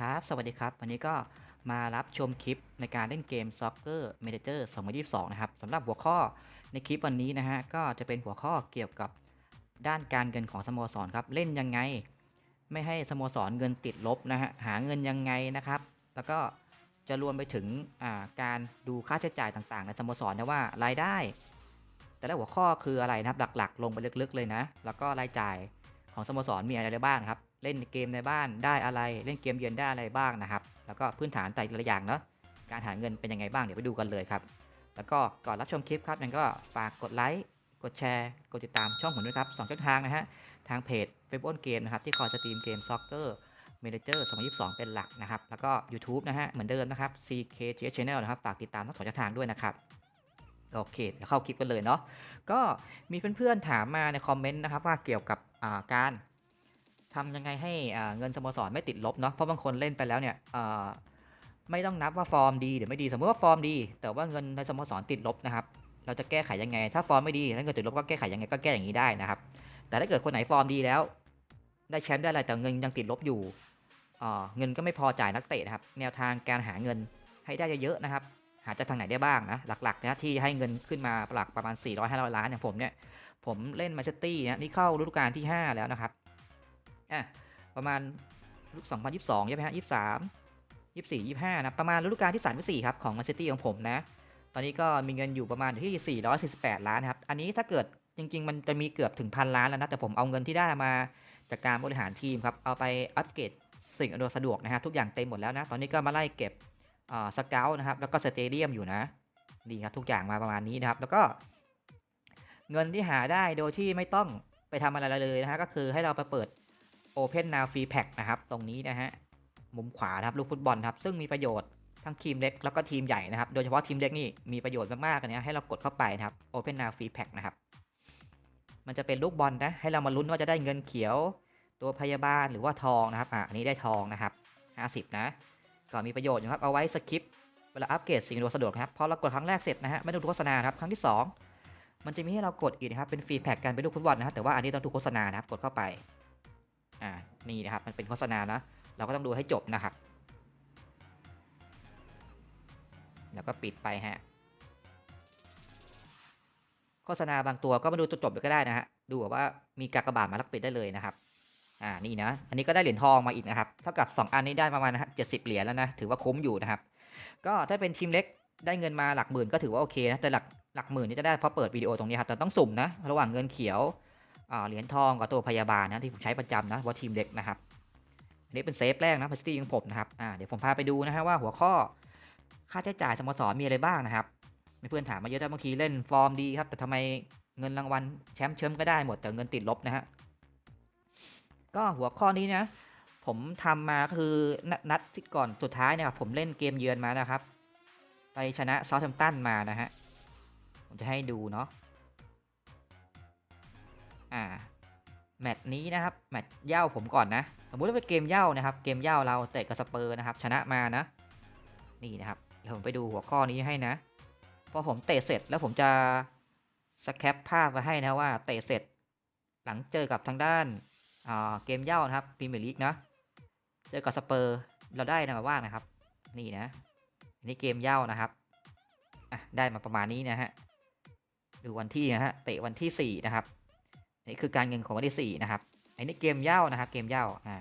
ครับ สวัสดีครับ วันนี้ก็มารับชมคลิปในการเล่นเกม Soccer Manager 2022 นะครับสำหรับหัวข้อในคลิปวันนี้นะฮะ ก็จะเป็นหัวข้อเกี่ยวกับด้านการเงินของสโมสรครับ เล่นยังไง ไม่ให้สโมสรเงินติดลบนะฮะ หาเงินยังไงนะครับ แล้วก็จะรวมไปถึงการดูค่าใช้จ่ายต่างๆ ในสโมสรนะว่ารายได้ แต่ละหัวข้อคืออะไรนะครับ หลักๆ ลงไปลึกๆเลยนะ แล้วก็รายจ่าย ของสโมสรมีอะไรบ้างครับ เล่นเกมในบ้านได้อะไร เล่นเกมเยือนได้อะไรบ้างนะครับ แล้วก็พื้นฐานแต่ละอย่างเนาะ การหาเงินเป็นยังไงบ้างเดี๋ยวไปดูกันเลยครับ แล้วก็ก่อนรับชมคลิปครับยังก็ฝากกดไลค์ กดแชร์ กดติดตามช่องผมด้วยครับสองช่องทางนะฮะ ทางเพจเฟซบุ๊กเกมนะครับที่คอยสตรีมเกมซ็อกเกอร์เมเนเจอร์2022 เป็นหลักนะครับ แล้วก็ YouTube นะฮะ เหมือนเดิมนะครับ CKGS Channel นะครับ ฝากติดตามทั้งสองช่องทางด้วยนะครับ โอเคเข้าคลิปกันเลยเนาะก็มีเพื่อนๆถามมาในคอมเมนต์นะครับว่าเกี่ยวกับาการทำยังไงให้เงินสโมสรไม่ติดลบเนาะเพราะบางคนเล่นไปแล้วเนี่ยไม่ต้องนับว่าฟอร์มดีหรือไม่ดีสมมติว่าฟอร์มดี แต่ว่าเงินในสโมสรติดลบนะครับ เราจะแก้ไขยังไง ถ้าฟอร์มไม่ดีแล้วเงินติดลบก็แก้ไขยังไงก็แก้อย่างนี้ได้นะครับ แต่ถ้าเกิดคนไหนฟอร์มดีแล้ว ได้แชมป์ได้อะไรแต่เงินยังติดลบอยู่เงินก็ไม่พอจ่ายนักเตะนะครับ แนวทางการหาเงินให้ได้เยอะๆนะครับ หาจากทางไหนได้บ้างนะ หลักๆนะที่ให้เงินขึ้นมาหลักประมาณ 400-500 ล้านอย่างผมเนี่ย ผมเล่นมาเชตตี้นี่ยนี่เข้าฤดูกาลที่ 5 แล้วนะครับอะประมาณฤดู2022ใช่ไหมฮะ23 24 25นะประมาณฤดูกาลที่3ที่4ครับของมาเชตตี้ของผมนะ ตอนนี้ก็มีเงินอยู่ประมาณอยู่ที่ 448 ล้านครับ อันนี้ถ้าเกิดจริง ๆ มันจะมีเกือบถึงพันล้านแล้วนะ แต่ผมเอาเงินที่ได้มาจากการบริหารทีมครับ เอาไปอัปเกรดสิ่งอำนวยสะดวกนะฮะทุกอย่างเต็มหมดแล้วนะ ตอนนี้ก็มาไล่เก็บ สเกลนะครับแล้วก็สเตเดียมอยู่นะดีครับทุกอย่างมาประมาณนี้นะครับ แล้วก็เงินที่หาได้โดยที่ไม่ต้องไปทำอะไรเลยนะฮะก็คือให้เราไปเปิด Open Now Free Pack นะครับ ตรงนี้นะฮะมุมขวานะครับลูกฟุตบอลครับ ซึ่งมีประโยชน์ทั้งทีมเล็กแล้วก็ทีมใหญ่นะครับ โดยเฉพาะทีมเล็กนี่มีประโยชน์มากๆอันนี้ให้เรากดเข้าไปนะครับ Open Now Free Pack นะครับ มันจะเป็นลูกบอลนะ ให้เรามาลุ้นว่าจะได้เงินเขียว ตัวพยาบาลหรือว่าทองนะครับอะอันนี้ได้ทองนะครับ 50 นะ ก็มีประโยชน์อยู่ครับเอาไว้สคริปเวลาอัปเกรดสิ่งอำนวสะดวกครับพอเรากดครั้งแรกเสร็จนะฮะไม่ต้องดูโฆษณาครับครั้งที่ 2 มันจะมีให้เรากดอีกนะครับเป็นฟรีแพ็กกันเป็นลูกฟุตบอลนะครับแต่ว่าอันนี้ต้องดูโฆษณานะครับกดเข้าไปอ่านี่นะครับมันเป็นโฆษณานะเราก็ต้องดูให้จบนะครับแล้วก็ปิดไปฮะโฆษณาบางตัวก็มาดูจนจบเลยก็ได้นะฮะดูแบบว่ามีกากบาทมาล้วปิดได้เลยนะครับ อ่านี่นะอันนี้ก็ได้เหรียญทองมาอีกนะครับเท่ากับ 2 อันนี้ได้ประมาณนะฮะเจ็ดสิบเหรียญแล้วนะถือว่าคุ้มอยู่นะครับ ก็ถ้าเป็นทีมเล็กได้เงินมาหลักหมื่นก็ถือว่าโอเคนะแต่หลักหลักหมื่นนี่จะได้เพราะเปิดวิดีโอตรงนี้ครับแต่ต้องสุ่มนะระหว่างเงินเขียวเหรียญทองกับตัวพยาบาลนะที่ผมใช้ประจำนะว่าทีมเล็กนะครับอันนี้เป็นเซฟแรกนะพัสตี้ของผมนะครับอ่าเดี๋ยวผมพาไปดูนะฮะว่าหัวข้อค่าใช้จ่ายสโมสรมีอะไรบ้างนะครับมีเพื่อนถามมาเยอะแต่บางทีเล่นฟอร์มดีครับแต่ทำไมเงินรางวัลแชมป์เชิมก็ได้หมดแต่เงินติดลบนะฮะ ก็หัวข้อนี้นะ ผมทำมาคือนัดนัดที่ก่อนสุดท้ายเนี่ยผมเล่นเกมเยือนมานะครับ ไปชนะซา u t แ a มตันมานะฮะ ผมจะให้ดูเนาะอ่าแมตช์นี้นะครับแมตช์เย่าผมก่อนนะ สมมุติว่าเป็นเกมเย่านะครับ เกมเย่าเราเตะกับสเปอร์นะครับ ชนะมานะ นี่นะครับเดี๋ยวผมไปดูหัวข้อนี้ให้นะพอผมเตะเสร็จแล้วผมจะสแคปภาพไว้ให้นะว่าเตะเสร็จ หลังเจอกับทางด้าน เกมเย่านะครับพรีเมียร์ลีกนะเจอกับสเปอร์เราได้นะมาว่างนะครับ นี่นะอันนี้เกมเย่านะครับอะได้มาประมาณนี้นะฮะดูวันที่นะฮะเตะวันที่ 4 นะครับอันนี่คือการเงินของวันที่ 4 นะครับอันนี้เกมเย่านะครับ เกมเย่าอ่า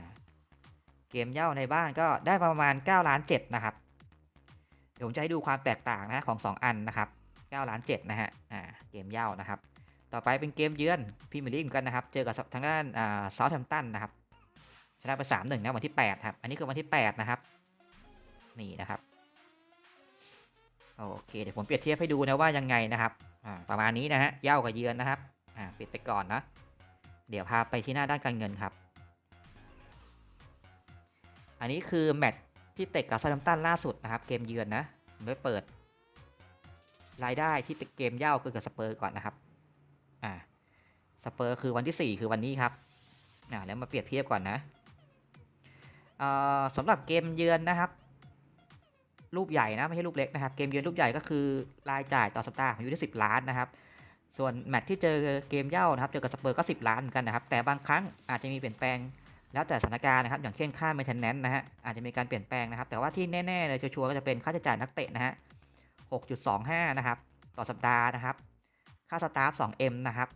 เกมเย่าในบ้านก็ได้ประมาณ9ล้าน7นะครับเดี๋ยวผมจะให้ดูความแตกต่างนะของ 2 อันนะครับ9ล้าน7นะฮะอ่าเกมเย่านะครับ ต่อไปเป็นเกมเยือนพรีเมียร์ลีกเหมือนกันนะครับ เจอกับทางด้านอ่าเซาท์แฮมป์ตันนะครับ ชนะไปสามหนึ่งนะวันที่แปดครับ อันนี้คือวันที่แปดนะครับ นี่นะครับ โอเค เดี๋ยวผมเปรียบเทียบให้ดูนะว่ายังไงนะครับ ประมาณนี้นะฮะ เย่ากับเยือนนะครับ ปิดไปก่อนนะ เดี๋ยวพาไปที่หน้าด้านการเงินครับ อันนี้คือแมตช์ที่เตะกับเซาท์แฮมป์ตันล่าสุดนะครับ เกมเยือนนะผมไปเปิด รายได้ที่เกมเย่าคือกับสเปอร์ก่อนนะครับ อ่าสเปอร์คือวันที่ 4 คือวันนี้ครับอ่าแล้วมาเปรียบเทียบก่อนนะอ่าสำหรับเกมเยือนนะครับรูปใหญ่นะไม่ใช่รูปเล็กนะครับ เกมเยือนรูปใหญ่ก็คือรายจ่ายต่อสัปดาห์อยู่ที่10 ล้านนะครับ ส่วนแมตช์ที่เจอเกมเย่านะครับเจอกับสเปอร์ก็ 10 ล้านเหมือนกันนะครับ แต่บางครั้งอาจจะมีเปลี่ยนแปลงแล้วแต่สถานการณ์นะครับ อย่างเช่นค่า maintenance นะฮะอาจจะมีการเปลี่ยนแปลงนะครับ แต่ว่าที่แน่ๆเลยชัวร์ๆก็จะเป็นค่าใช้จ่ายนักเตะนะฮะ6.25 นะครับ ต่อสัปดาห์นะครับ ค่าสตาฟ 2M นะครับ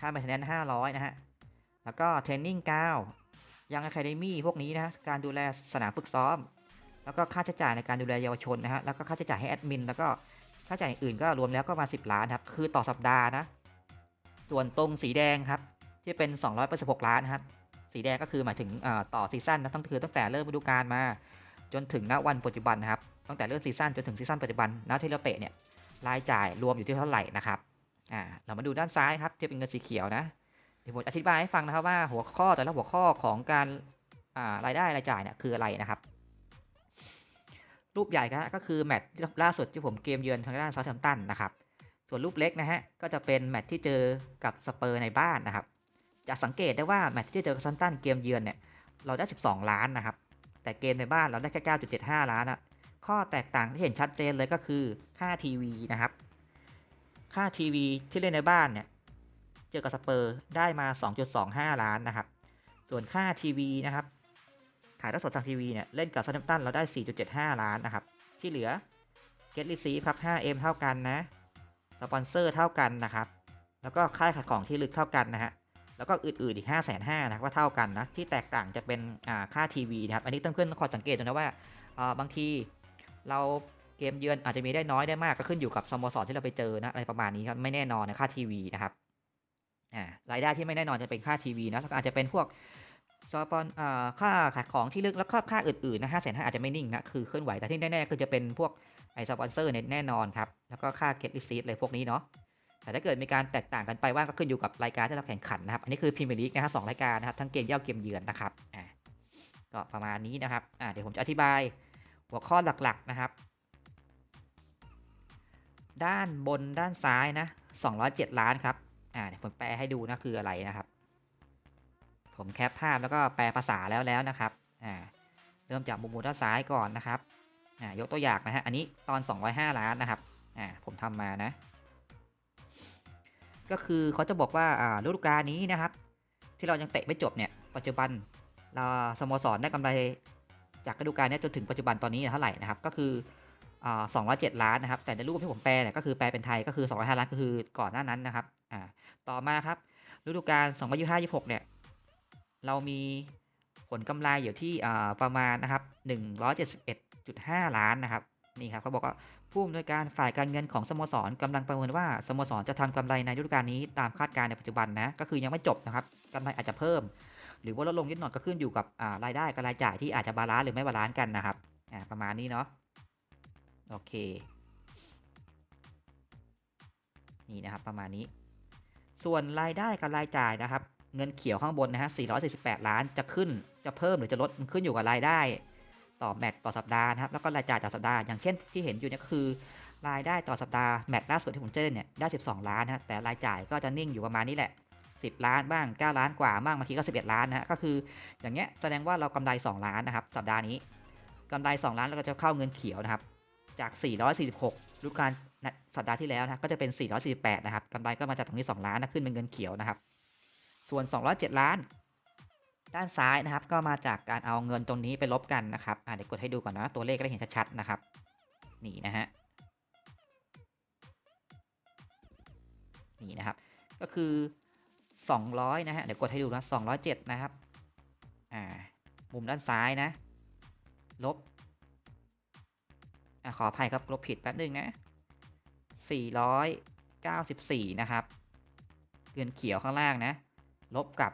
ค่า maintenance 500 นะฮะ แล้วก็เทรนนิ่ง9ยังอะคาเดมี่พวกนี้นะ การดูแลสนามฝึกซ้อม แล้วก็ค่าใช้จ่ายในการดูแลเยาวชนนะฮะ แล้วก็ค่าใช้จ่ายให้แอดมิน แล้วก็ค่าใช้จ่ายอื่นก็รวมแล้วก็มา 10 ล้านครับ คือต่อสัปดาห์นะ ส่วนตรงสีแดงครับ ที่เป็น 286 ล้านนะครับ สีแดงก็คือหมายถึงต่อซีซั่นนะตั้งคือตั้งแต่เริ่มฤดูกาลมา จนถึงณวันปัจจุบันนะครับ ตั้งแต่เริ่มซีซั่นจนถึงซีซั่นปัจจุบันณที่เราเตะเนี่ย รายจ่ายรวมอยู่ที่เท่าไหร่นะครับ อ่าเรามาดูด้านซ้ายครับที่เป็นเงินสีเขียวนะเดี๋ยวผมอธิบายให้ฟังนะครับว่าหัวข้อแต่ละหัวข้อของการอ่ารายได้รายจ่ายเนี่ยคืออะไรนะครับ รูปใหญ่ก็คือแมตช์ล่าสุดที่ผมเกมเยือนทางด้านซาท์แฮมป์ตันนะครับ ส่วนรูปเล็กนะฮะก็จะเป็นแมตช์ที่เจอกับสเปอร์ในบ้านนะครับ จะสังเกตได้ว่าแมตช์ที่เจอกับซันตันเกมเยือนเนี่ยเราได้ 12 ล้านนะครับ แต่เกมในบ้านเราได้แค่ 9.75 ล้านนะข้อแตกต่างที่เห็นชัดเจนเลยก็คือค่าทีวีนะครับ ค่าทีวีที่เล่นในบ้านเนี่ย เจอกับสเปอร์ได้มา 2.25 ล้านนะครับ ส่วนค่าทีวีนะครับ ถ่ายทอดสดทางทีวีเนี่ย เล่นกับซันตันเราได้ 4.75 ล้านนะครับ ที่เหลือ Get Receive ครับ 5M เท่ากันนะ สปอนเซอร์เท่ากันนะครับ แล้วก็ค่าขายของที่ลึกเท่ากันนะฮะ แล้วก็อื่น ๆ อีก 5 5 0 0 0นะว่าเท่ากันนะ ที่แตกต่างจะเป็นค่าทีวีนะครับ อันนี้ต้องขึ้นคอยสังเกตดูนะว่าบางทีเรา เกมเยือนอาจจะมีได้น้อยได้มากก็ขึ้นอยู่กับสโมสรที่เราไปเจอนะอะไรประมาณนี้ครับไม่แน่นอนนะค่าทีวีนะครับอ่ารายได้ที่ไม่แน่นอนจะเป็นค่าทีวีนะแล้วอาจจะเป็นพวกสปอนอ่าค่าขายของที่ลึกแล้วก็ค่าอื่นๆนะห้าแสนห้าอาจจะไม่นิ่งนะคือเคลื่อนไหวแต่ที่แน่ๆคือจะเป็นพวกไอสปอนเซอร์เน็แน่นอนครับแล้วก็ค่าเก็ตลิซีฟอะไรพวกนี้เนาะแต่ถ้าเกิดมีการแตกต่างกันไปว่าก็ขึ้นอยู่กับรายการที่เราแข่งขันนะครับอันนี้คือพรีเมียร์ลีกนะฮะสองรายการนะครับทั้งเกมเย่าเกมเยือนนะครับอ่าก็ประมาณนี้นะครับอ่าเดี๋ยวผมจะอธิบายหัวข้อหลักๆนะครับ ด้านบนด้านซ้ายนะ207 ล้านครับ อ่าเดี๋ยวผมแปลให้ดูนะคืออะไรนะครับ ผมแคปภาพแล้วก็แปลภาษาแล้วแล้วนะครับ อ่า เริ่มจากมุมบนด้านซ้ายก่อนนะครับ อ่า ยกตัวอย่างนะฮะ อันนี้ตอน 205 ล้านนะครับ อ่า ผมทำมานะ ก็คือเขาจะบอกว่า อ่า ฤดูกาลนี้นะครับ ที่เรายังเตะไม่จบเนี่ย ปัจจุบัน เราสโมสรได้กำไรจากฤดูกาลนี้จนถึงปัจจุบันตอนนี้เท่าไหร่นะครับ ก็คือ สอ่า207ล้านนะครับ แต่ในรูปที่ผมแปลเนี่ยก็คือแปลเป็นไทยก็คือ205ล้านก็คือก่อนหน้านั้นนะครับอ่าต่อมาครับฤดูกาล2025-26เนี่ยเรามีผลกำไรอยู่ที่ประมาณนะครับ171.5ล้านนะครับนี่ครับเขาบอกว่าผู้อำนวยการฝ่ายการเงินของสโมสรกำลังประเมินว่าสโมสรจะทำกำไรในฤดูกาลนี้ตามคาดการณ์ในปัจจุบันนะก็คือยังไม่จบนะครับกำไรอาจจะเพิ่ม หรือว่าลดลงนิดหน่อยก็ขึ้นอยู่กับรายได้กับรายจ่ายที่อาจจะบาลานซ์หรือไม่บาลานซ์กันนะครับประมาณนี้เนาะ โอเค นี่นะครับประมาณนี้ ส่วนรายได้กับรายจ่ายนะครับ เงินเขียวข้างบนนะฮะ 448 ล้านจะขึ้นจะเพิ่มหรือจะลดมันขึ้นอยู่กับรายได้ ต่อแมตต์ต่อสัปดาห์นะครับ แล้วก็รายจ่ายต่อสัปดาห์ อย่างเช่นที่เห็นอยู่เนี่ยคือ รายได้ต่อสัปดาห์แมตต์ล่าสุดที่ผมเจอเนี่ยได้ 12 ล้านนะแต่รายจ่ายก็จะนิ่งอยู่ประมาณนี้แหละ10 ล้านบ้าง 9 ล้านกว่าบ้างบางทีก็ 11 ล้านนะก็คืออย่างเงี้ยแสดงว่าเรากำไร 2 ล้านนะครับ สัปดาห์นี้กำไร 2 ล้านแล้วก็จะเข้าเงินเขียวนะครับ จาก 446รูปการสัปดาห์ที่แล้วนะก็จะเป็น 448 นะครับกำไรก็มาจากตรงนี้ 2 ล้านนะขึ้นเป็นเงินเขียวนะครับ ส่วน 207 ล้าน ด้านซ้ายนะครับ ก็มาจากการเอาเงินตรงนี้ไปลบกันนะครับอ่าเดี๋ยวกดให้ดูก่อนนะตัวเลขก็ได้เห็นชัดๆนะครับ นี่นะฮะนี่นะครับ ก็คือ 200 นะฮะเดี๋ยวกดให้ดูนะ207 นะครับอ่ามุมด้านซ้ายนะ ลบ อ่าขออภัยครับลบผิดแป๊บนึงนะ 494 นะครับเงินเขียวข้างล่างนะ ลบกับ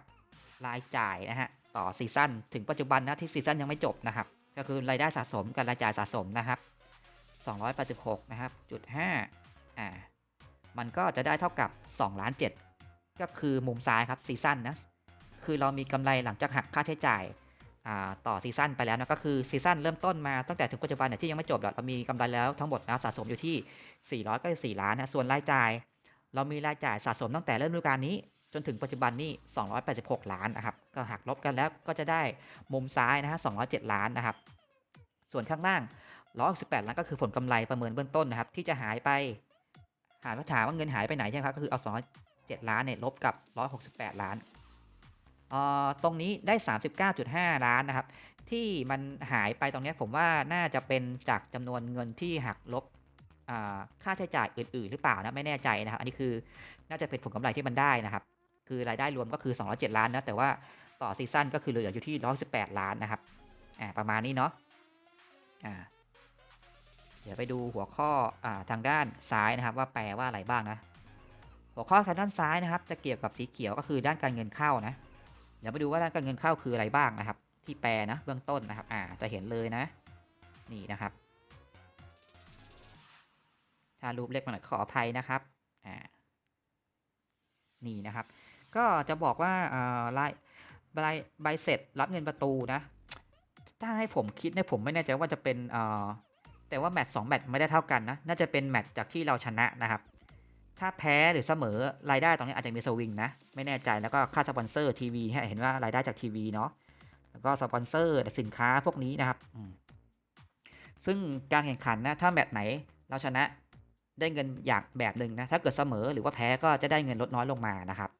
รายจ่ายนะฮะ ต่อซีซั่นถึงปัจจุบันนะที่ซีซั่นยังไม่จบนะครับ ก็คือรายได้สะสมกับรายจ่ายสะสมนะครับ 286 นะครับจุด5อ่า มันก็จะได้เท่ากับ2ล้าน7ก็คือมุมซ้ายครับซีซั่นนะ คือเรามีกำไรหลังจากหักค่าใช้จ่าย ต่อซีซั่นไปแล้วนะก็คือซีซั่นเริ่มต้นมาตั้งแต่ถึงปัจจุบันเนี่ยที่ยังไม่จบเรามีกำไรแล้วทั้งหมดนะสะสมอยู่ที่ 494 ล้านนะส่วนรายจ่าย เรามีรายจ่ายสะสมตั้งแต่เริ่มฤดูกาลนี้ จนถึงปัจจุบันนี้286 ล้านนะครับก็หักลบกันแล้วก็จะได้มุมซ้ายนะฮะ207 ล้านนะครับ ส่วนข้างล่าง168ล้านก็คือผลกำไรประเมินเบื้องต้นนะครับ ที่จะหายไปหาถามว่าเงินหายไปไหนใช่ไหมครับก็คือเอา207ล้านเนี่ยลบกับ 168 ล้าน ตรงนี้ได้ 39.5 ล้านนะครับ ที่มันหายไปตรงนี้ผมว่าน่าจะเป็นจากจำนวนเงินที่หักลบค่าใช้จ่ายอื่น ๆ หรือเปล่านะไม่แน่ใจนะครับ อันนี้คือน่าจะเป็นผลกำไรที่มันได้นะครับ คือรายได้รวมก็คือ 207 ล้านนะแต่ว่าต่อซีซั่นก็คือเหลืออยู่ที่ 118 ล้านนะครับประมาณนี้เนาะเดี๋ยวไปดูหัวข้ออทางด้านซ้ายนะครับ ว่าแปลว่าอะไรบ้างนะ หัวข้อทางด้านซ้ายนะครับ จะเกี่ยวกับสีเขียวก็คือด้านการเงินเข้านะ ดี๋ยวมาดูว่าด้านการเงินเข้าคืออะไรบ้างนะครับ ที่แปลนะเบื้องต้นนะครับ อ่าจะเห็นเลยนะ นี่นะครับ ถ้ารูปเล็กมาหน่อยขออภัยนะครับ อ่า นี่นะครับ ก็จะบอกว่าเอ่ารายใบใบเสร็จรับเงินประตูนะ ถ้าให้ผมคิดเนี่ยผมไม่แน่ใจว่าจะเป็นเอ่อแต่ว่าแมตช์สองแมตช์ไม่ได้เท่ากันนะ น่าจะเป็นแมตช์จากที่เราชนะนะครับ ถ้าแพ้หรือเสมอรายได้ตรงนี้อาจจะมีสวิงนะ ไม่แน่ใจแล้วก็ค่าสปอนเซอร์ทีวีเห็นว่ารายได้จากทีวีเนาะแล้วก็สปอนเซอร์สินค้าพวกนี้นะครับ ซึ่งการแข่งขันนะถ้าแมตช์ไหนเราชนะได้เงินอยางแบบหนึ่งนะถ้าเกิดเสมอหรือว่าแพ้ก็จะได้เงินลดน้อยลงมานะครับ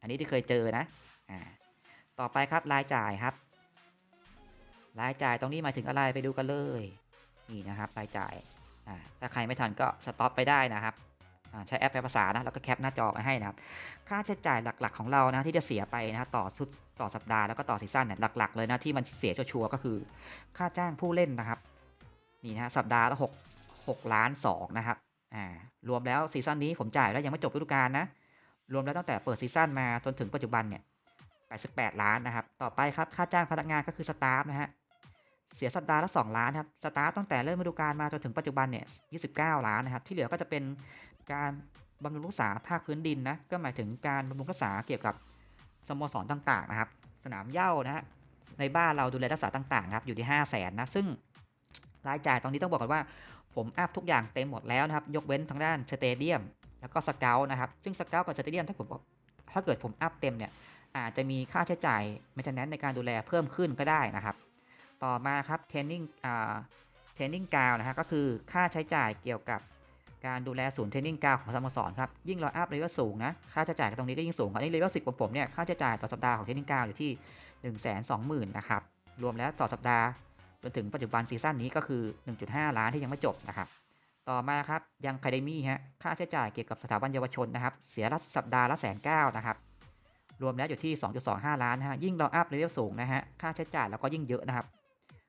อันนี้ที่เคยเจอนะอ่าต่อไปครับรายจ่ายครับรายจ่ายตรงนี้หมายถึงอะไรไปดูกันเลย นี่นะครับรายจ่ายอ่าถ้าใครไม่ทันก็สต็อปไปได้นะครับ ใช้แอปแปลภาษานะแล้วก็แคปหน้าจอมาให้นะครับ ค่าใช้จ่ายหลักๆของเรานะที่จะเสียไปนะต่อชุดต่อสัปดาห์แล้วก็ต่อซีซั่นเนี่ยหลักๆเลยนะที่มันเสียชัวร์ก็คือ ค่าจ้างผู้เล่นนะครับนี่นะสัปดาห์ละ6 6ล้าน2นะครับอ่ารวมแล้วซีซั่นนี้ผมจ่ายแล้วยังไม่จบฤดูกาลนะรวมแล้วตั้งแต่เปิดซีซั่นมาจนถึงปัจจุบันเนี่ย88 ล้านนะครับ ต่อไปครับ ค่าจ้างพนักงานก็คือสตาฟนะฮะ เสียสัปดาห์ละ 2 ล้านครับ สตาฟตั้งแต่เริ่มฤดูกาลมาจนถึงปัจจุบันเนี่ย 29 ล้านนะครับ ที่เหลือก็จะเป็น การบำรุงรักษาภาคพื้นดินนะก็หมายถึงการบำรุงรักษาเกี่ยวกับสโมสรต่างๆนะครับ สนามเหย้านะฮะในบ้านเราดูแลรักษาต่างๆครับอยู่ที่5 0 0แสนนะซึ่งรายจ่ายตรงนี้ต้องบอกกันว่า ผมอัพทุกอย่างเต็มหมดแล้วนะครับ ยกเว้นทางด้านสเตเดียมแล้วก็สเกลนะครับ ซึ่งสเกลกับสเตเดียมถ้าผมถ้าเกิดผมอัพเต็มเนี่ยอาจจะมีค่าใช้จ่ายไม่ฉะนั้นในการดูแลเพิ่มขึ้นก็ได้นะครับ ต่อมาครับเทรนนิ่งเทรนนิ่งกาวนะฮะก็คือค่าใช้จ่ายเกี่ยวกับ การดูแลศูนย์เทรนนิ่งกาวของสโมสรครับยิ่งเราอัพเลเวลสูงนะค่าใช้จ่ายตรงนี้ก็ยิ่งสูงครับนี่เลเวลสิของผมเนี่ยค่าใช้จ่ายต่อสัปดาห์ของเทรนนิ่งกาวอยู่ที่1 2 0 0 0 0นะครับรวมแล้วต่อสัปดาห์จนถึงปัจจุบันซีซั่นนี้ก็คือ 1.5 ล้านที่ยังไม่จบนะครับต่อมาครับยังคาเดมี่ฮะค่าใช้จ่ายเกี่ยวกับสถาบันเยาวชนนะครับเสียละสัปดาห์ละแสนเก้านะครับรวมแล้วอยู่ที่ 2.25 ล้านนะฮะยิ่งเราอัพเลเวลสูงนะฮะค่าใช้จ่ายเราก็ยิ่งเยอะนะครับ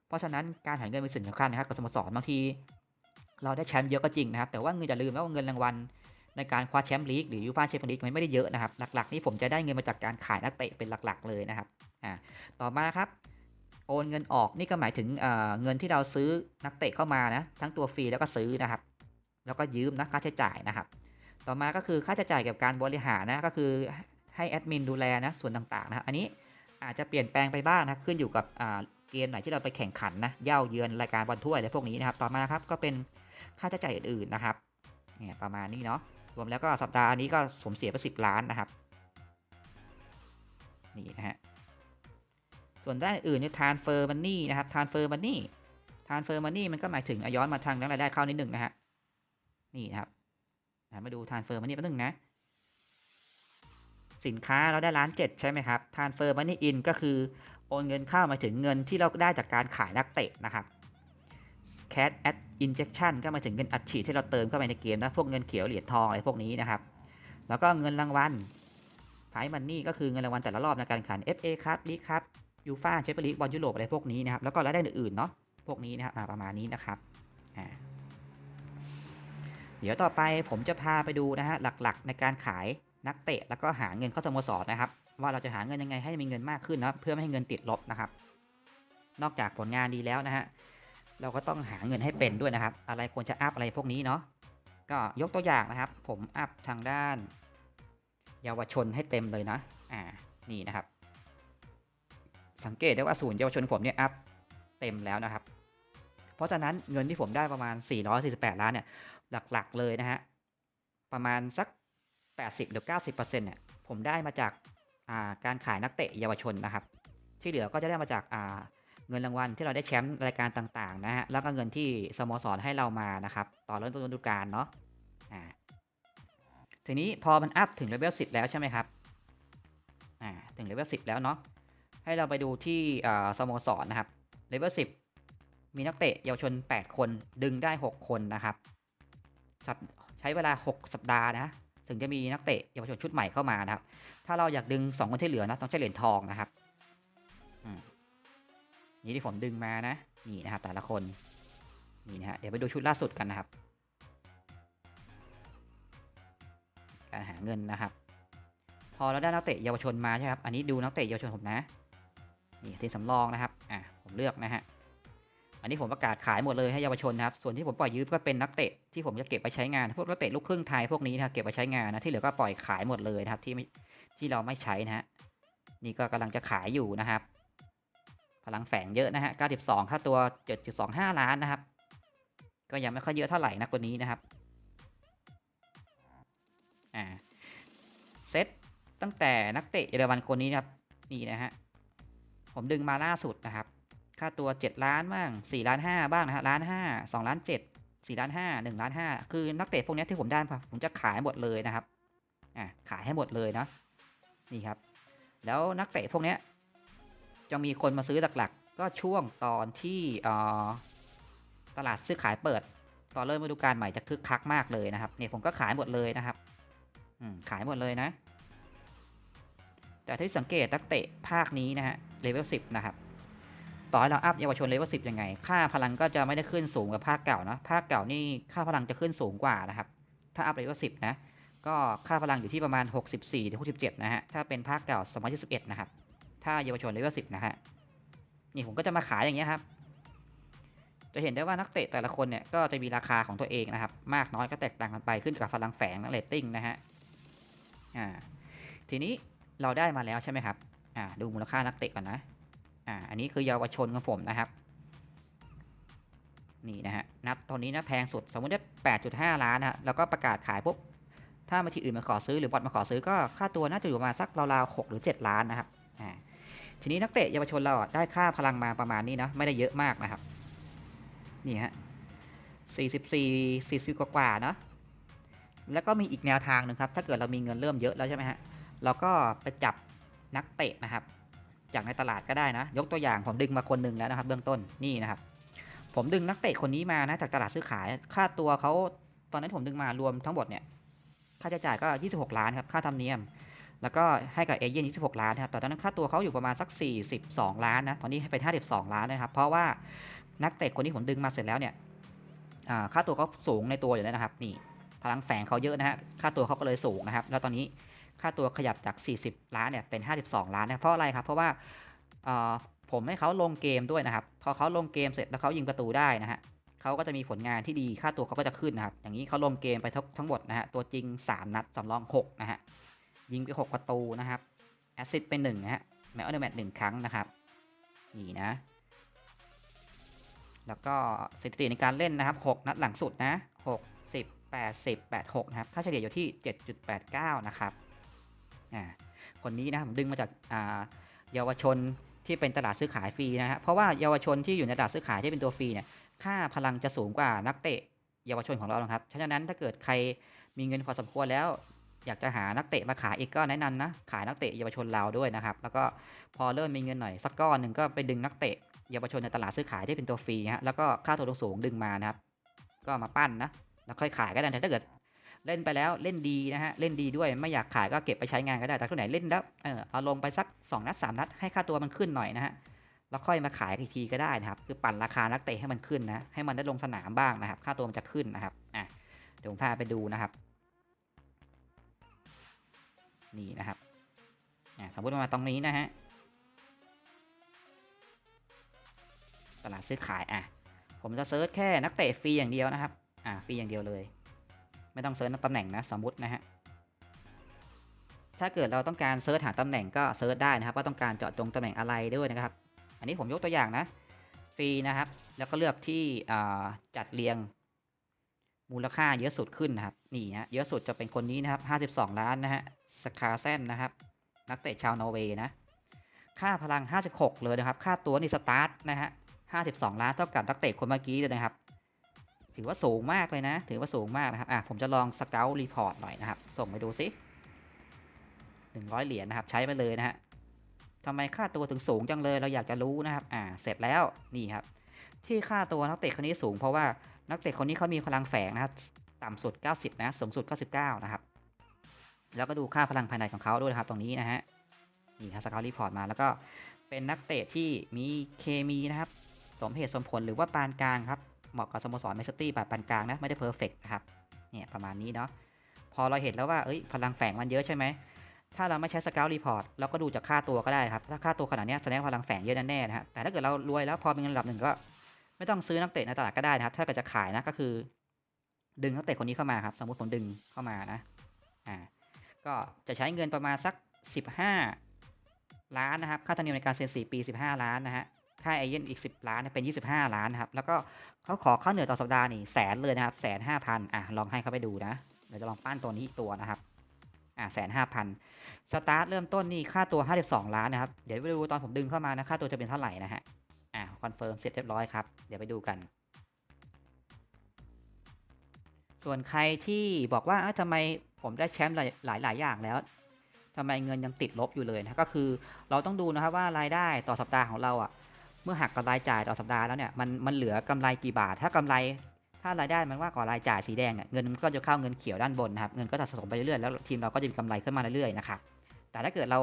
เพราะฉะนั้นการหาเงินเป็นสิ่งสำคัญนะครับกับสโมสรบางที เราได้แชมป์เยอะก็จริงนะครับ แต่ว่าเงินอย่าลืมว่าเงินรางวัลในการคว้าแชมป์ลีกหรือยูฟ่าแชมเปี้ยนลีกมันไม่ได้เยอะนะครับ หลักๆ นี่ผมจะได้เงินมาจากการขายนักเตะเป็นหลักๆ เลยนะครับอ่าต่อมาครับโอนเงินออกนี่ก็หมายถึงเเงินที่เราซื้อนักเตะเข้ามานะทั้งตัวฟรีแล้วก็ซื้อนะครับ แล้วก็ยืมนะค่าใช้จ่ายนะครับ ต่อมาก็คือค่าใช้จ่ายเกี่ยวกับการบริหารนะก็คือให้แอดมินดูแลนะส่วนต่างๆนะอันนี้อาจจะเปลี่ยนแปลงไปบ้างนะขึ้นอยู่กับเกมไหนที่เราไปแข่งขันนะเย่าเยือนรายการบอลถ้วยอะไรพวกนี้นะครับ ต่อมาครับก็เป็น ค่าใช้จ่ายอื่นๆนะครับเนี่ยประมาณนี้เนาะรวมแล้วก็สัปดาห์นี้ก็สมเสียไปสิบล้านนะครับนี่นะฮะส่วนด้านอื่นเนี่ยทานเฟอร์มันนี่นะครับทานเฟอร์มันนี่ทานเฟอร์มันนี่มันก็หมายถึงอย้อนมาทางรายได้เข้านิดหนึ่งนะฮะนี่นะครับมาดูทานเฟอร์มันนี่แป๊บนึงนะสินค้าเราได้ล้านเจ็ดใช่ไหมครับทานเฟอร์มันนี่อินก็คือโอนเงินเข้ามาถึงเงินที่เราได้จากการขายนักเตะนะครับ cash at injection ก็มาถึงเงินอัดฉีดที่เราเติมเข้าไปในเกมนะ พวกเงินเขียวเหรียญทองอะไรพวกนี้นะครับ แล้วก็เงินรางวัลไพมันนี่ก็คือเงินรางวัลแต่ละรอบในการแข่งขัน FA ครับลีกครับยูฟ่าแชมเปี้ยนลีกบอลยุโรปอะไรพวกนี้นะครับ แล้วก็รายได้อื่นๆเนาะ พวกนี้นะครับประมาณนี้นะครับ เดี๋ยวต่อไปผมจะพาไปดูนะฮะหลักๆ ในการขายนักเตะแล้วก็หาเงินเข้าสโมสรนะครับ ว่าเราจะหาเงินยังไงให้มีเงินมากขึ้นนะเพื่อไม่ให้เงินติดลบนะครับ นอกจากผลงานดีแล้วนะฮะ เราก็ต้องหาเงินให้เป็นด้วยนะครับ อะไรควรจะอัพอะไรพวกนี้เนาะก็ยกตัวอย่างนะครับ ผมอัพทางด้าน เยาวชนให้เต็มเลยนะอ่านี่นะครับ สังเกตได้ว่าศูนย์เยาวชนผมเนี่ยอัพเต็มแล้วนะครับ เพราะฉะนั้นเงินที่ผมได้ประมาณ 448 ล้านเนี่ยหลักๆเลยนะฮะประมาณสัก 80หรือ90%เนี่ยผมได้มาจากาการขายนักเตะเยาวชนนะครับ ที่เหลือก็จะได้มาจากอ่า เงินรางวัลที่เราได้แชมป์รายการต่างๆ นะฮะ แล้วก็เงินที่สโมสรให้เรามานะครับ ต่อเริ่มต้นฤดูกาลเนาะ อ่า ทีนี้พอมันอัพถึงเลเวล10 แล้วใช่ไหมครับ อ่า ถึงเลเวล10 แล้วเนาะ ให้เราไปดูที่อ่าสโมสรนะครับ เลเวล10 มีนักเตะเยาวชน 8 คน ดึงได้ 6 คนนะครับใช้เวลา 6 สัปดาห์นะ ถึงจะมีนักเตะเยาวชนชุดใหม่เข้ามานะครับ ถ้าเราอยากดึง 2 คนที่เหลือนะต้องใช้เหรียญทองนะครับ นี่ที่ผมดึงมานะ นี่นะครับแต่ละคน นี่นะฮะ เดี๋ยวไปดูชุดล่าสุดกันนะครับ การหาเงินนะครับ พอเราได้นักเตะเยาวชนมาใช่ไหมครับ อันนี้ดูนักเตะเยาวชนผมนะ นี่ทีมสำรองนะครับ อะผมเลือกนะฮะ อันนี้ผมประกาศขายหมดเลยให้เยาวชนนะครับ ส่วนที่ผมปล่อยยืมก็เป็นนักเตะที่ผมจะเก็บไปใช้งาน พวกนักเตะลูกครึ่งไทยพวกนี้นะเก็บไปใช้งานนะ ที่เหลือก็ปล่อยขายหมดเลยนะครับที่ไม่ที่เราไม่ใช้นะฮะ นี่ก็กำลังจะขายอยู่นะครับ พลังแฝงเยอะนะฮะ 92 ค่าตัว 7.25 ล้านนะครับ ก็ยังไม่ค่อยเยอะเท่าไหร่นะคนนี้นะครับ อ่า เซตตั้งแต่นักเตะเยอรมันคนนี้นะครับ นี่นะฮะ ผมดึงมาล่าสุดนะครับ ค่าตัว 7 ล้านบ้าง 4 ล้าน 5 บ้างนะฮะล้าน 5 2 ล้าน 7 4 ล้าน 5 1 ล้าน 5 คือนักเตะพวกนี้ที่ผมได้มาผมจะขายหมดเลยนะครับ อ่าขายให้หมดเลยนะ นี่ครับ แล้วนักเตะพวกนี้ จะมีคนมาซื้อหลักๆ ก็ช่วงตอนที่ตลาดซื้อขายเปิด ตอนเริ่มฤดูกาลใหม่จะคึกคักมากเลยนะครับเนี่ยผมก็ขายหมดเลยนะครับอืมขายหมดเลยนะ แต่ที่สังเกตนักเตะภาคนี้นะฮะเลเวลสิบนะครับต่อให้เราอัพเยาวชนเลเวลสิบยังไง ค่าพลังก็จะไม่ได้ขึ้นสูงกับภาคเก่านะภาคเก่านี่ค่าพลังจะขึ้นสูงกว่านะครับ ถ้าอัพเลเวลสิบนะก็ค่าพลังอยู่ที่ประมาณ 64ถึง67 นะฮะ ถ้าเป็นภาคเก่า 2021 นะครับ ถ้าเยาวชนเลเวล10นะฮะนี่ผมก็จะมาขายอย่างเงี้ยครับ จะเห็นได้ว่านักเตะแต่ละคนเนี่ยก็จะมีราคาของตัวเองนะครับ มากน้อยก็แตกต่างกันไปขึ้นกับพลังแฝงและเรตติ้งนะฮะอ่าทีนี้เราได้มาแล้วใช่ไหมครับอ่าดูมูลค่านักเตะก่อนนะอ่าอันนี้คือเยาวชนของผมนะครับนี่นะฮะนับตอนนี้นะแพงสุดสมมติได้8.5ล้านนะแล้วก็ประกาศขายปุ๊บถ้ามาที่อื่นมาขอซื้อหรือบอทมาขอซื้อก็ค่าตัวน่าจะอยู่มาสักราวๆ6หรือ7ล้านนะครับอ่า ทีนี้นักเตะเยาวชนเราได้ค่าพลังมาประมาณนี้นะไม่ได้เยอะมากนะครับ นี่ฮะ44 40กว่าๆเนาะแล้วก็มีอีกแนวทางหนึ่งครับ ถ้าเกิดเรามีเงินเริ่มเยอะแล้วใช่ไหมฮะ เราก็ไปจับนักเตะนะครับ จากในตลาดก็ได้นะ ยกตัวอย่างผมดึงมาคนหนึ่งแล้วนะครับ เบื้องต้นนี่นะครับ ผมดึงนักเตะคนนี้มานะจากตลาดซื้อขาย ค่าตัวเขาตอนนั้นผมดึงมารวมทั้งหมดเนี่ย ค่าใช้จ่ายก็ 26 ล้านครับ ค่าธรรมเนียม แล้วก็ให้กับเอเย่น26 ล้านนะครับ ตอนนั้นค่าตัวเขาอยู่ประมาณสัก 42 ล้านนะ ตอนนี้ให้เป็น 52 ล้านนะครับ เพราะว่านักเตะคนที่ผมดึงมาเสร็จแล้วเนี่ยค่าตัวเขาสูงในตัวอยู่แล้วนะครับ นี่ พลังแฝงเขาเยอะนะฮะ ค่าตัวเขาก็เลยสูงนะครับ แล้วตอนนี้ค่าตัวขยับจาก 40 ล้านเนี่ยเป็น 52 ล้านนะ เพราะอะไรครับ เพราะว่าผมให้เขาลงเกมด้วยนะครับ พอเขาลงเกมเสร็จแล้วเขายิงประตูได้นะฮะเขาก็จะมีผลงานที่ดี ค่าตัวเขาก็จะขึ้นนะครับ อย่างนี้เขาลงเกมไปทั้งทั้งหมดนะฮะ ตัวจริง 3 นัด สำรอง 6 นะฮะ ยิงไป 6 ประตูนะครับ แอสซิสต์ไป1นะฮะแมตช์ออเดอร์แมตช์หนึ่งครั้งนะครับ นี่นะ แล้วก็สถิติในการเล่นนะครับ 6 นัดหลังสุดนะ 6 10 80 86 นะครับ ค่าเฉลี่ยอยู่ที่ 7.89 นะครับ อ่า คนนี้นะผมดึงมาจากอ่าเยาวชนที่เป็นตลาดซื้อขายฟรีนะฮะ เพราะว่าเยาวชนที่อยู่ในตลาดซื้อขายที่เป็นตัวฟรีเนี่ย ค่าพลังจะสูงกว่านักเตะเยาวชนของเรานะครับ ฉะนั้นถ้าเกิดใครมีเงินพอสมควรแล้ว อยากจะหานักเตะมาขายอีกก็แนะนำนะ ขายนักเตะเยาวชนเราด้วยนะครับ แล้วก็พอเริ่มมีเงินหน่อยสักก้อนหนึ่งก็ไปดึงนักเตะเยาวชนในตลาดซื้อขายที่เป็นตัวฟรีฮะแล้วก็ค่าตัวสูงดึงมานะครับ ก็มาปั้นนะแล้วค่อยขายก็ได้แต่ถ้าเกิดเล่นไปแล้วเล่นดีนะฮะเล่นดีด้วยไม่อยากขายก็เก็บไปใช้งานก็ได้แต่ตัวไหนเล่นแล้วเออเอาลงไปสัก 2 นัด 3 นัด ให้ค่าตัวมันขึ้นหน่อยนะฮะแล้วค่อยมาขายอีกทีก็ได้นะครับ คือปั่นราคานักเตะให้มันขึ้นนะให้มันได้ลงสนามบ้างนะครับ ค่าตัวมันจะขึ้นนะครับอะเดี๋ยวผมพาไปดูนะครับ นี่นะครับสมมติมาตรงนี้นะฮะตลาดซื้อขายอะผมจะเซิร์ชแค่นักเตะฟรีอย่างเดียวนะครับอะฟรีอย่างเดียวเลย ไม่ต้องเซิร์ชตำแหน่งนะสมมตินะฮะถ้าเกิดเราต้องการเซิร์ชหาตำแหน่งก็เซิร์ชได้นะครับว่าต้องการเจาะจงตำแหน่งอะไรด้วยนะครับ อันนี้ผมยกตัวอย่างนะฟรีนะครับ แล้วก็เลือกที่อ่าจัดเรียงมูลค่าเยอะสุดขึ้นนะครับนี่ฮะเยอะสุดจะเป็นคนนี้นะครับ 52 ล้านนะฮะ สคาเซนนะครับ นักเตะชาวนอร์เวย์นะ ค่าพลัง 56 เลยนะครับ ค่าตัวนี่สตาร์ทนะฮะ 52 ล้านเท่ากับนักเตะคนเมื่อกี้เลยนะครับ ถือว่าสูงมากเลยนะ ถือว่าสูงมากนะครับ อะผมจะลองสเกลรีพอร์ตหน่อยนะครับ ส่งไปดูซิ 100 เหรียญนะครับ ใช้ไปเลยนะฮะทำไมค่าตัวถึงสูงจังเลย เราอยากจะรู้นะครับ อ่า เสร็จแล้ว นี่ครับ ที่ค่าตัวนักเตะคนนี้สูงเพราะว่านักเตะคนนี้เขามีพลังแฝงนะครับ ต่ำสุด 90 นะ สูงสุด 99 นะครับ แล้วก็ดูค่าพลังภายในของเขาด้วยนะครับตรงนี้นะฮะนี่ครับสกาวรีพอร์ตมาแล้วก็เป็นนักเตะที่มีเคมีนะครับ สมเหตุสมผลหรือว่าปานกลางครับ เหมาะกับสโมสรแมนเชสเตอร์แบบปานกลางนะ ไม่ได้เพอร์เฟกนะครับเนี่ยประมาณนี้เนาะพอเราเห็นแล้วว่าเอ้ยพลังแฝงมันเยอะใช่ไหม ถ้าเราไม่ใช้สเกลรีพอร์ตเราก็ดูจากค่าตัวก็ได้ครับ ถ้าค่าตัวขนาดนี้แสดงพลังแฝงเยอะแน่ๆนะฮะแต่ถ้าเกิดเรารวยแล้วพอเป็นเงินระดับหนึ่งก็ ไม่ต้องซื้อนักเตะในตลาดก็ได้นะครับ ถ้าเกิดจะขายนะก็คือ ดึงนักเตะคนนี้เข้ามาครับ สมมติผมดึงเข้ามานะอ่า ก็จะใช้เงินประมาณสัก 15 ล้านนะครับ ค่าธรรมเนียมในการเซ็น 4 ปี 15 ล้านนะฮะ ค่าเอเย่นอีก 10 ล้านเป็น 25 ล้านนะครับ แล้วก็เขาขอค่าเหนื่อยต่อสัปดาห์นี่แสนเลยนะครับแสนห้าพันอะลองให้เขาไปดูนะ เดี๋ยวจะลองปั้นตัวนี้อีกตัวนะครับอ่าแสนห้าพันสตาร์ทเริ่มต้นนี่ค่าตัว 52 ล้านนะครับ เดี๋ยวไปดูตอนผมดึงเข้ามานะค่าตัวจะเป็นเท่าไหร่นะฮะ อ่าคอนเฟิร์มเสร็จเรียบร้อยครับ เดี๋ยวไปดูกัน ส่วนใครที่บอกว่าเอ้าทำไม ผมได้แชมป์หลายหลายอย่างแล้วทำไมเงินยังติดลบอยู่เลยนะก็คือเราต้องดูนะครับว่ารายได้ต่อสัปดาห์ของเราอะเมื่อหักกับรายจ่ายต่อสัปดาห์แล้วเนี่ยมันมันเหลือกำไรกี่บาท ถ้ากำไรถ้ารายได้มันมากว่ารายจ่ายสีแดงเนี่ยเงินมันก็จะเข้าเงินเขียวด้านบนนะครับเงินก็จะสะสมไปเรื่อยๆแล้วทีมเราก็จะมีกำไรขึ้นมาเรื่อยๆนะครับแต่ถ้าเกิดเรา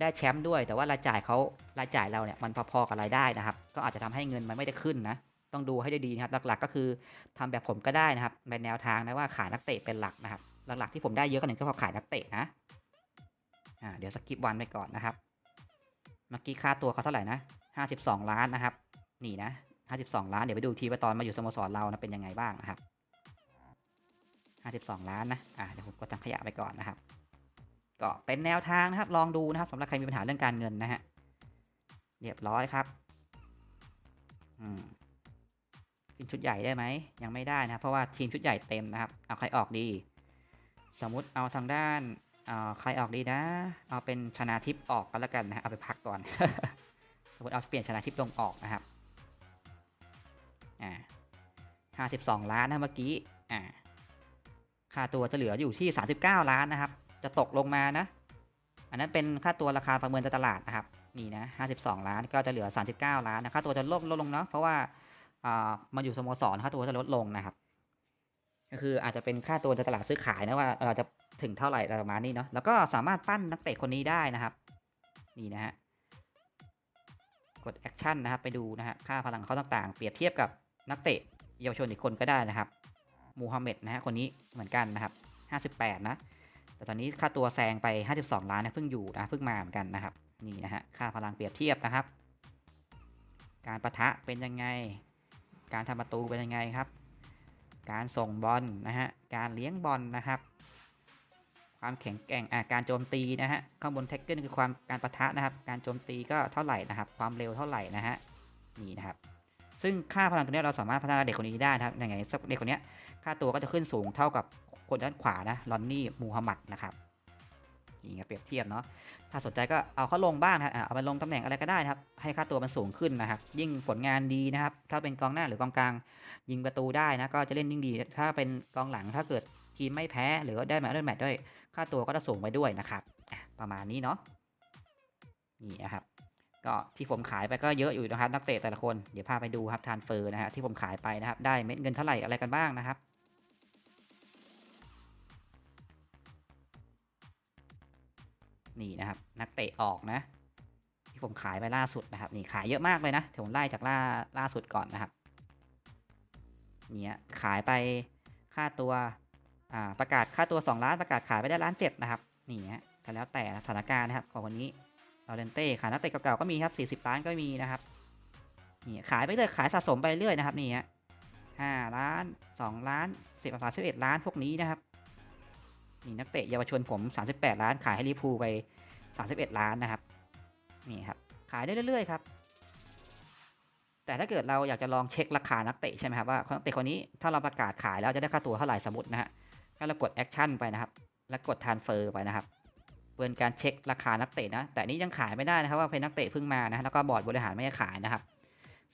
ได้แชมป์ด้วย แต่ว่ารายจ่ายเขารายจ่ายเราเนี่ยมันพอๆกับรายได้นะครับ ก็อาจจะทำให้เงินมันไม่ได้ขึ้นนะต้องดูให้ได้ดีนะครับหลักๆ ก็คือทำแบบผมก็ได้นะครับเป็นแนวทางนะว่าขายนักเตะเป็นหลักนะครับ หลักๆที่ผมได้เยอะกันหนึ่งก็พราะขายนักเตะนะอ่าเดี๋ยวสกิปวันไปก่อนนะครับ เมื่อกี้ค่าตัวเขาเท่าไหร่นะ52ล้านนะครับ นี่นะ52ล้านเดี๋ยวไปดูทีว่าตอนมาอยู่สโมสรเรานะเป็นยังไงบ้างนะครับ52ล้านนะอ่าเดี๋ยวผมกดตังขยะไปก่อนนะครับ ก็เป็นแนวทางนะครับ ลองดูนะครับสำหรับใครมีปัญหาเรื่องการเงินนะฮะเรียบร้อยครับอืมขึ้นชุดใหญ่ได้ไหมยังไม่ได้นะเพราะว่าทีมชุดใหญ่เต็มนะครับเอาใครออกดี สมมุติเอาทางด้านาใครออกดีนะ เอาเป็นชนาทิพย์ออกก็แล้วกันนะฮะเอาไปพักก่อน สมมติเอาเปลี่ยนชนะทิพย์ลงออกนะครับอ่าห้าสิบสองล้านนะเมื่อกี้อ่าค่าตัวจะเหลืออยู่ที่สาสิบเก้าล้านนะครับ จะตกลงมานะ อันนั้นเป็นค่าตัวราคาประเมินตลาดนะครับ นี่นะห้าสิบสองล้านก็จะเหลือสามสิบเก้าล้านนะค่าตัวจะลดลดลงเนาะเพราะว่าอ่ามาอยู่สโมสรค่าตัวจะลดลงนะครับ ก็คืออาจจะเป็นค่าตัวในตลาดซื้อขายนะว่าเราจะถึงเท่าไหร่ประมาณนี้เนาะแล้วก็สามารถปั้นนักเตะคนนี้ได้นะครับ นี่นะฮะกดแอคชั่นนะครับไปดูนะฮะค่าพลังเขาต่างๆ เปรียบเทียบกับนักเตะเยาวชนอีกคนก็ได้นะครับมูฮัมเหม็ดนะฮะคนนี้เหมือนกันนะครับ 58 นะ แต่ตอนนี้ค่าตัวแซงไป 52 ล้านนะเพิ่งอยู่นะเพิ่งมาเหมือนกันนะครับ นี่นะฮะค่าพลังเปรียบเทียบนะครับ การประทะเป็นยังไง การทำประตูเป็นยังไงครับ การส่งบอลนะฮะ การเลี้ยงบอลนะครับ ความแข็งแกร่งอ่าการโจมตีนะฮะ ข้างบนแท็กเกิลคือความการประทะนะครับ การโจมตีก็เท่าไหร่นะครับ ความเร็วเท่าไหร่นะฮะ นี่นะครับ ซึ่งค่าพลังตัวนี้เราสามารถพัฒนาเด็กคนนี้ได้นะครับ อย่างไงเด็กคนนี้ค่าตัวก็จะขึ้นสูงเท่ากับคนด้านขวานะ ลอนนี่ มูฮัมหมัดนะครับ นี่ไงเปรียบเทียบเนาะถ้าสนใจก็เอาเขาลงบ้างครับเอาไปลงตำแหน่งอะไรก็ได้นะครับ ให้ค่าตัวมันสูงขึ้นนะครับ ยิ่งผลงานดีนะครับ ถ้าเป็นกองหน้าหรือกองกลาง ยิงประตูได้นะก็จะเล่นยิ่งดี ถ้าเป็นกองหลังถ้าเกิดทีมไม่แพ้หรือว่าได้แมตช์ได้แมตช์ด้วย ค่าตัวก็จะสูงไปด้วยนะครับประมาณนี้เนาะนี่นะครับก็ที่ผมขายไปก็เยอะอยู่นะครับนักเตะแต่ละคนเดี๋ยวพาไปดูครับทานเฟอร์นะฮะที่ผมขายไปนะครับ ได้เม็ดเงินเท่าไหร่อะไรกันบ้างนะครับ นี่นะครับ นักเตะออกนะ ที่ผมขายไปล่าสุดนะครับ นี่ขายเยอะมากเลยนะเดี๋ยวผมไล่จากล่าล่าสุดก่อนนะครับเนี่ยขายไปค่าตัวอ่าประกาศค่าตัว 2 ล้านประกาศขายไปได้ล้านเจ็ดนะครับนี่ฮะก็แล้วแต่สถานการณ์นะครับของวันนี้ลอเรนเต้ขายนักเตะเก่าๆก็มีครับ40ล้านก็มีนะครับนี่ขายไปเลยขายสะสมไปเรื่อยนะครับนี่ฮะห้าล้าน2ล้าน10ล้าน11ล้านพวกนี้นะครับ นี่นักเตะเยาวชนผม 38 ล้าน ขายให้ลิเวอร์พูลไป 31 ล้านนะครับ นี่ครับ ขายได้เรื่อยๆครับ แต่ถ้าเกิดเราอยากจะลองเช็คราคานักเตะใช่ไหมครับว่านักเตะคนนี้ถ้าเราประกาศขายแล้วจะได้ค่าตัวเท่าไหร่สมมตินะฮะถ้าเรากดแอคชั่นไปนะครับ แล้วกดทานเฟอร์ไปนะครับเป็นการเช็คราคานักเตะนะ แต่นี้ยังขายไม่ได้นะครับว่าเป็นนักเตะเพิ่งมานะ แล้วก็บอร์ดบริหารไม่ให้ขายนะครับ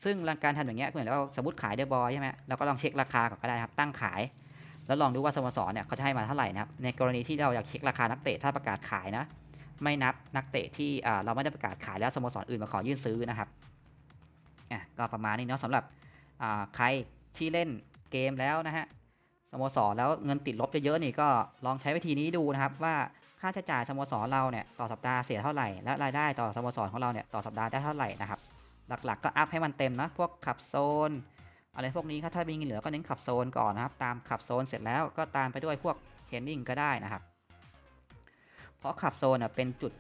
ซึ่งการทำอย่างเงี้ยเหมือนเราสมมติขายเดอะบอยใช่ไหมเราก็ลองเช็คราคาก่อนก็ได้ครับ ตั้งขาย แล้วลองดูว่าสโมสรเนี่ยเขาจะให้มาเท่าไหร่นะครับในกรณีที่เราอยากเช็คราคานักเตะถ้าประกาศขายนะ ไม่นับนักเตะที่เราไม่ได้ประกาศขายแล้วสโมสรอื่นมาขอยื่นซื้อนะครับอะก็ประมาณนี้เนาะสำหรับใครที่เล่นเกมแล้วนะฮะสโมสรแล้วเงินติดลบเยอะๆนี่ก็ลองใช้วิธีนี้ดูนะครับว่าค่าใช้จ่ายสโมสรเราเนี่ยต่อสัปดาห์เสียเท่าไหร่และรายได้ต่อสโมสรของเราเนี่ยต่อสัปดาห์ได้เท่าไหร่นะครับ หลักๆก็อัพให้มันเต็มนะพวกขับโซน อะไรพวกนี้ครับถ้ามีเงินเหลือก็เน้นขับโซนก่อนนะครับ ตามขับโซนเสร็จแล้วก็ตามไปด้วยพวกเทรนนิ่งก็ได้นะครับ เพราะขับโซนเป็นจุด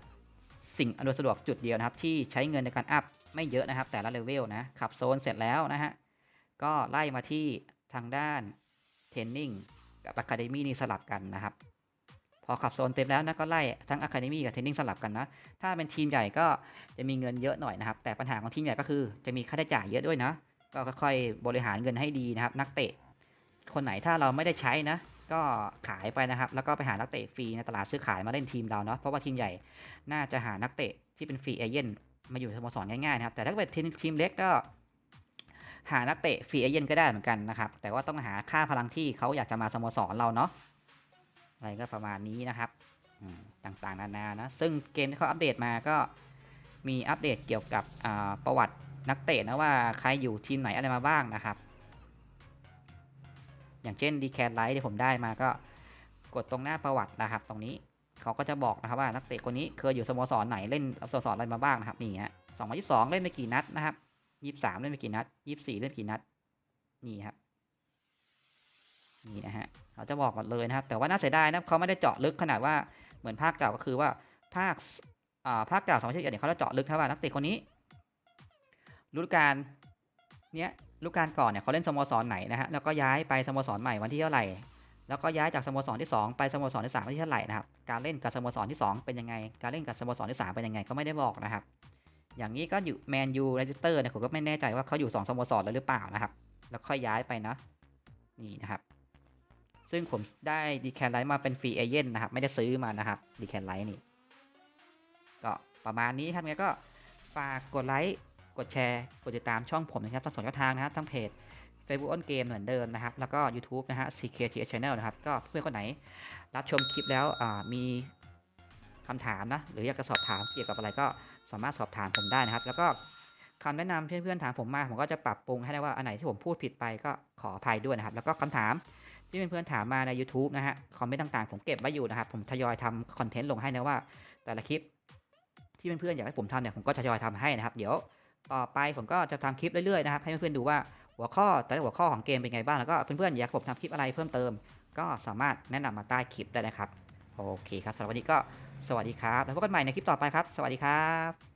สิ่งอำนวยสะดวกจุดเดียวนะครับ ที่ใช้เงินในการอัพไม่เยอะนะครับ แต่ละเลเวลนะขับโซนเสร็จแล้วนะฮะก็ไล่มาที่ทางด้านเทรนนิ่งกับอะคาเดมี่นี่สลับกันนะครับ พอขับโซนเต็มแล้วนะก็ไล่ทั้งอะคาเดมี่กับเทรนนิ่งสลับกันนะถ้าเป็นทีมใหญ่ก็จะมีเงินเยอะหน่อยนะครับ แต่ปัญหาของทีมใหญ่ก็คือจะมีค่าใช้จ่ายเยอะด้วยนะ ก็ค่อยๆบริหารเงินให้ดีนะครับ นักเตะ คนไหนถ้าเราไม่ได้ใช้นะ ก็ขายไปนะครับ แล้วก็ไปหานักเตะฟรีในตลาดซื้อขายมาเล่นทีมเราเนาะเพราะว่าทีมใหญ่น่าจะหานักเตะที่เป็นฟรีเอเย่นมาอยู่สโมสรง่ายๆนะครับ แต่ถ้าเป็นทีมทีมเล็กก็หานักเตะฟรีเอเย่นก็ได้เหมือนกันนะครับ แต่ว่าต้องหาค่าพลังที่เขาอยากจะมาสโมสรเราเนาะอะไรก็ประมาณนี้นะครับต่างๆนานานะซึ่งเกมที่เขาอัปเดตมาก็มีอัปเดตเกี่ยวกับประวัติ นักเตะนะว่าใครอยู่ทีมไหนอะไรมาบ้างนะครับ อย่างเช่นดีแคนไลท์ที่ผมได้มาก็กดตรงหน้าประวัตินะครับ ตรงนี้เขาก็จะบอกนะครับว่านักเตะคนนี้เคยอยู่สโมสรไหนเล่นสโมสรอะไรมาบ้างนะครับนี่ฮะสองพันยี่สิบสองเล่นไปกี่นัดนะครับยี่สิบสามเล่นไปกี่นัดยี่สิบสี่เล่นไปกี่นัดนี่ครับนี่นะฮะเขาจะบอกหมดเลยนะครับ แต่ว่าน่าเสียดายนะเขาไม่ได้เจาะลึกขนาดว่าเหมือนภาคเก่าก็คือว่าภาคอ่าภาคเก่าสองพันยี่สิบเอ็ดเนี่ยเขาจะเจาะลึกนะว่านักเตะคนนี้ ฤดูกาลเนี้ยฤดูกาลก่อนเนี่ยเขาเล่นสโมสรไหนนะฮะแล้วก็ย้ายไปสโมสรใหม่วันที่เท่าไหร่ แล้วก็ย้ายจากสโมสรที่ 2 ไปสโมสรที่3วันที่เท่าไหร่นะครับการเล่นกับสโมสรที่ 2 เป็นยังไง การเล่นกับสโมสรที่ 3 เป็นยังไงก็ไม่ได้บอกนะครับ อย่างนี้ก็อยู่แมนยูเรจิสเตอร์เนี่ยผมก็ไม่แน่ใจว่าเขาอยู่ 2สโมสรแล้วหรือเปล่านะครับ แล้วค่อยย้ายไปนะนี่นะครับ ซึ่งผมได้ดีแคนไลท์มาเป็นฟรีเอเย่นนะครับไม่ได้ซื้อมานะครับดีแคนไลท์นี่ก็ประมาณนี้ครับงั้นก็ฝากกดไลค์ กดแชร์ กดติดตามช่องผมนะครับทั้งสองช่องทางนะครับทั้งเพจ Facebook on Game เหมือนเดิมนะครับ แล้วก็ YouTube นะฮะ CKTH Channel นะครับ ก็เพื่อนคนไหน รับชมคลิปแล้วมีคำถามนะ หรืออยากจะสอบถามเกี่ยวกับอะไรก็สามารถสอบถามผมได้นะครับ แล้วก็คำแนะนำเพื่อนๆถามผมมาผมก็จะปรับปรุงให้ได้ว่าอันไหนที่ผมพูดผิดไปก็ขออภัยด้วยนะครับ แล้วก็คำถามที่เพื่อนๆถามมาใน YouTube นะฮะคอมเมนต์ต่างๆ ผมเก็บไว้อยู่นะครับ ผมทยอยทำคอนเทนต์ลงให้นะว่า แต่ละคลิปที่เพื่อนๆอยากให้ผมทำเนี่ยผมก็ทยอยทำให้นะครับ เดี๋ยว ต่อไปผมก็จะทำคลิปเรื่อยๆนะครับให้เพื่อนๆดูว่าหัวข้อแต่ละหัวข้อของเกมเป็นไงบ้างแล้วก็เพื่อนๆอยากผมทำคลิปอะไรเพิ่มเติม ก็สามารถแนะนำมาใต้คลิปได้นะครับโอเคครับสำหรับวันนี้ก็สวัสดีครับแล้วพบกันใหม่ในคลิปต่อไปครับ สวัสดีครับ